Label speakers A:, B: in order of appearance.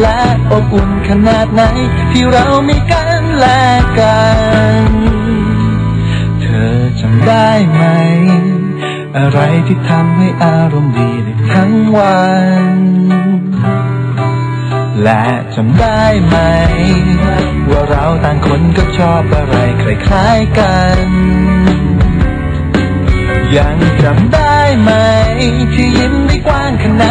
A: และอบอุ่นขนาดไหน ที่เรามีกันและกัน เธอจำได้ไหม อะไรที่ทำให้อารมณ์ดีได้ทั้งวัน และจำได้ไหม ว่าเราต่างคนก็ชอบอะไรคล้ายๆกันยังจำได้ไหม ที่ยิ้ม